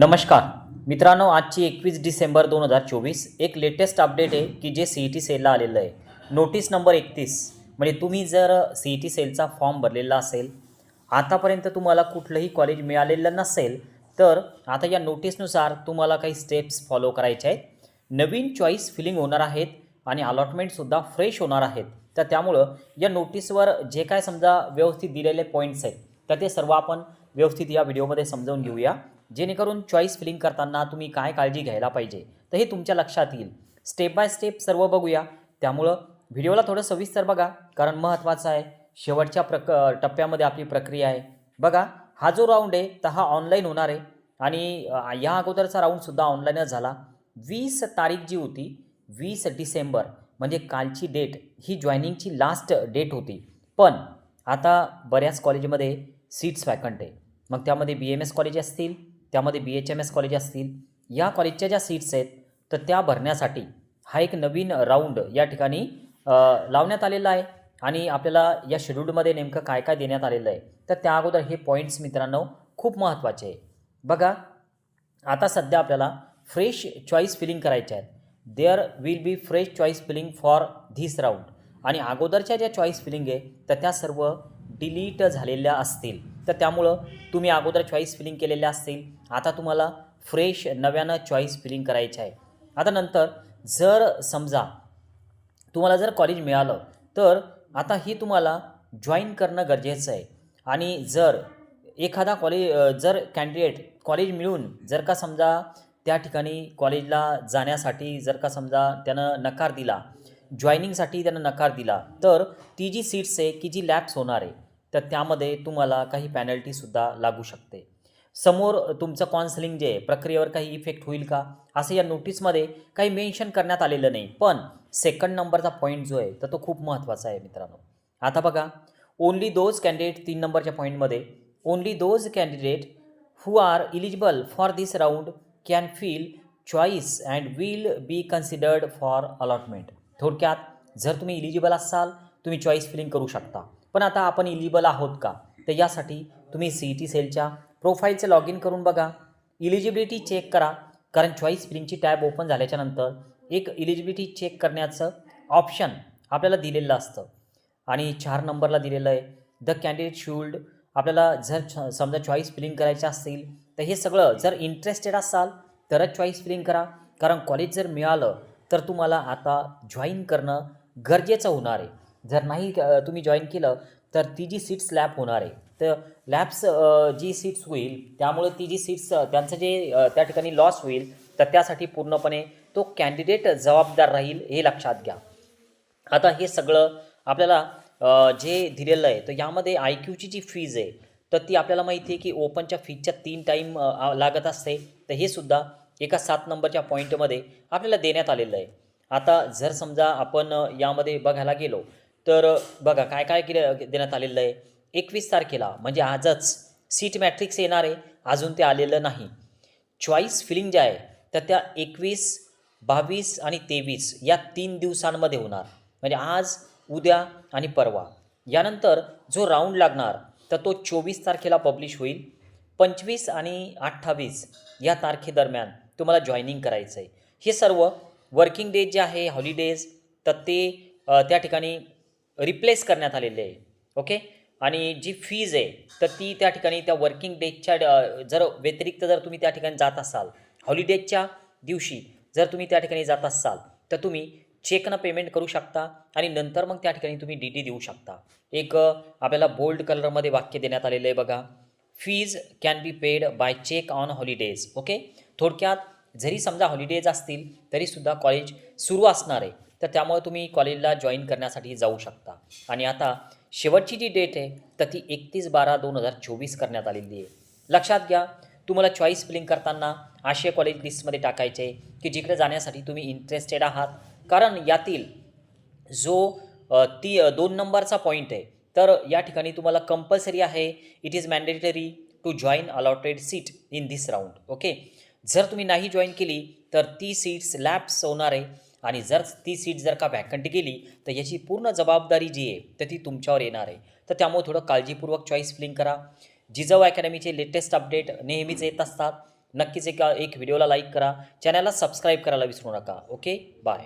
नमस्कार. मित्रांनो आजची एकवीस डिसेंबर दोन हजार चोवीस एक लेटेस्ट अपडेट आहे की जे सी ई टी सेलला आलेलं आहे. नोटीस नंबर एकतीस. म्हणजे तुम्ही जर सी ई टी सेलचा फॉर्म भरलेला असेल आतापर्यंत तुम्हाला कुठलंही कॉलेज मिळालेलं नसेल तर आता या नोटीसनुसार तुम्हाला काही स्टेप्स फॉलो करायचे आहेत. नवीन चॉईस फिलिंग होणार आहेत आणि अलॉटमेंटसुद्धा फ्रेश होणार आहेत. तर त्यामुळं या नोटीसवर जे काय समजा व्यवस्थित दिलेले पॉईंट्स आहेत तर ते सर्व आपण व्यवस्थित या व्हिडिओमध्ये समजावून घेऊया. जेणेकरून चॉईस फिलिंग करताना तुम्ही काय काळजी घ्यायला पाहिजे तर हे तुमच्या लक्षात येईल. स्टेप बाय स्टेप सर्व बघूया. त्यामुळं व्हिडिओला थोडं सविस्तर बघा कारण महत्त्वाचं आहे. शेवटच्या प्रक टप्प्यामध्ये आपली प्रक्रिया आहे. बघा हा जो राऊंड आहे तर हा ऑनलाईन होणार आहे. आणि या अगोदरचा राऊंडसुद्धा ऑनलाईनच झाला. वीस तारीख जी होती वीस डिसेंबर म्हणजे कालची डेट ही जॉईनिंगची लास्ट डेट होती. पण आता बऱ्याच कॉलेजमध्ये सीट्स वॅकंट आहे. मग त्यामध्ये बी एम एस कॉलेज असतील त्यामध्ये B H M S college असतील या कॉलेजच्या ज्या सीट्स आहेत तर त्या भरण्यासाठी हा एक नवीन राऊंड या ठिकाणी लावण्यात आलेला आहे. आणि आपल्याला या शेड्यूलमध्ये नेमकं काय काय देण्यात आलेलं आहे तर त्या अगोदर हे पॉईंट्स मित्रांनो खूप महत्त्वाचे आहे. बघा आता सध्या आपल्याला फ्रेश चॉईस फिलिंग करायच्या आहेत. There will be fresh choice filling for this round आणि अगोदरच्या ज्या चॉईस फिलिंग आहे तर त्या सर्व डिलीट झालेल्या असतील. तर त्यामुळं तुम्ही अगोदर चॉईस फिलिंग केलेल्या असतील. आता तुम्हाला फ्रेश नव्यानं चॉईस फिलिंग करायची आहे. आता नंतर जर समजा तुम्हाला जर कॉलेज मिळालं तर आता ही तुम्हाला जॉईन करणं गरजेचं आहे. आणि जर एखादा कॉलेज जर कॅन्डिडेट कॉलेज मिळून जर का समजा त्या ठिकाणी कॉलेजला जाण्यासाठी जर का समजा त्यानं नकार दिला जॉईनिंगसाठी त्यानं नकार दिला तर ती जी सीट्स आहे की जी लॅप्स होणार आहे तर त्यामध्ये तुम्हाला काही पॅनल्टीसुद्धा लागू शकते. समोर तुमचं कॉन्सलिंग जे आहे प्रक्रियेवर काही इफेक्ट होईल का? असं या नोटीसमध्ये काही मेन्शन करण्यात आलेलं नाही. पण सेकंड नंबरचा पॉईंट जो आहे तर तो खूप महत्त्वाचा आहे मित्रांनो. आता बघा ओनली दोज कॅन्डिडेट तीन नंबरच्या पॉईंटमध्ये only those candidate who are eligible for this round can fill choice and will be considered for allotment थोडक्यात जर तुम्ही इलिजिबल असाल तुम्ही चॉईस फिलिंग करू शकता. पण आता आपण इलिजिबल आहोत का? तर यासाठी तुम्ही सी ई टी सेलच्या प्रोफाईलचं लॉग इन करून बघा. इलिजिबिलिटी चेक करा. कारण चॉईस फिलिंगची टॅब ओपन झाल्याच्यानंतर एक इलिजिबिलिटी चेक करण्याचं ऑप्शन आपल्याला दिलेलं असतं. आणि चार नंबरला दिलेलं आहे. द कॅन्डिडेट शुल्ड आपल्याला जर छ- समजा चॉईस फिलिंग करायचे असतील तर हे सगळं जर इंटरेस्टेड असाल तरच चॉईस फिलिंग करा. कारण कॉलेज जर मिळालं तर तुम्हाला आता जॉईन करणं गरजेचं होणार आहे. जर नाही तुम्ही जॉईन केलं तर ती जी सीट्स लॅप होणार आहे तर लॅब्स जी सीट्स होईल त्यामुळे ती जी सीट्स त्यांचं जे त्या ठिकाणी लॉस होईल तर त्यासाठी पूर्णपणे तो कॅन्डिडेट जबाबदार राहील हे लक्षात घ्या. आता हे सगळं आपल्याला जे दिलेलं आहे तर यामध्ये आय क्यूची जी फीज आहे तर ती आपल्याला माहिती आहे की ओपनच्या फीजच्या तीन टाईम लागत असते तर हे सुद्धा एका सात नंबरच्या पॉईंटमध्ये आपल्याला देण्यात आलेलं आहे. आता जर समजा आपण यामध्ये बघायला गेलो तर बघा काय काय केलं देण्यात आलेलं आहे. एकवीस तारखेला म्हणजे आजच सीट मॅट्रिक्स येणार आहे. अजून ते आलेलं नाही. चॉईस फिलिंग ज्या आहे तर त्या एकवीस बावीस आणि तेवीस या तीन दिवसांमध्ये होणार. म्हणजे आज उद्या आणि परवा. यानंतर जो राऊंड लागणार तर तो चोवीस तारखेला पब्लिश होईल. पंचवीस आणि अठ्ठावीस या तारखेदरम्यान तुम्हाला जॉईनिंग करायचं आहे हे सर्व वर्किंग डेज जे आहे हॉलिडेज तर ते त्या ठिकाणी रिप्लेस करण्यात आलेले आहे. ओके आणि जी फीज आहे तर ती त्या ठिकाणी त्या वर्किंग डेजच्या जर व्यतिरिक्त जर तुम्ही त्या ठिकाणी जात असाल हॉलिडेजच्या दिवशी जर तुम्ही त्या ठिकाणी जात असाल तर तुम्ही चेकनं पेमेंट करू शकता आणि नंतर मग त्या ठिकाणी तुम्ही डी टी देऊ शकता. एक आपल्याला बोल्ड कलरमध्ये वाक्य देण्यात आलेलं आहे बघा. Fees can be paid by cheque on holidays okay थोडक्यात जरी समजा हॉलिडेज असतील तरीसुद्धा कॉलेज सुरू असणार आहे. तर त्यामुळे तुम्ही कॉलेजला जॉईन करण्यासाठी जाऊ शकता. आणि आता शेवटची जी डेट आहे तर ती एकतीस बारा दोन हजार चोवीस करण्यात आलेली आहे. लक्षात घ्या तुम्हाला चॉईस फिलिंग करताना आशिया कॉलेज लिस्टमध्ये टाकायचे की जिकडे जाण्यासाठी तुम्ही इंटरेस्टेड आहात. कारण यातील जो ती दोन नंबरचा पॉईंट आहे तर या ठिकाणी तुम्हाला कंपल्सरी आहे it is mandatory to join allotted seat in this round okay जर तुम्ही नाही जॉईन केली तर ती सीट्स लॅप्स होणार आहे. आणि जर ती सीट जर का वॅकंट गेली तर याची पूर्ण जबाबदारी जी आहे तर ती तुमच्यावर येणार आहे. तर त्यामुळे थोडं काळजीपूर्वक चॉईस फिलिंग करा. जिजाऊ अकॅडमीचे लेटेस्ट अपडेट नेहमीच येत असतात. नक्कीच एका एक व्हिडिओला लाईक करा. चॅनलला सबस्क्राईब करायला विसरू नका. Okay bye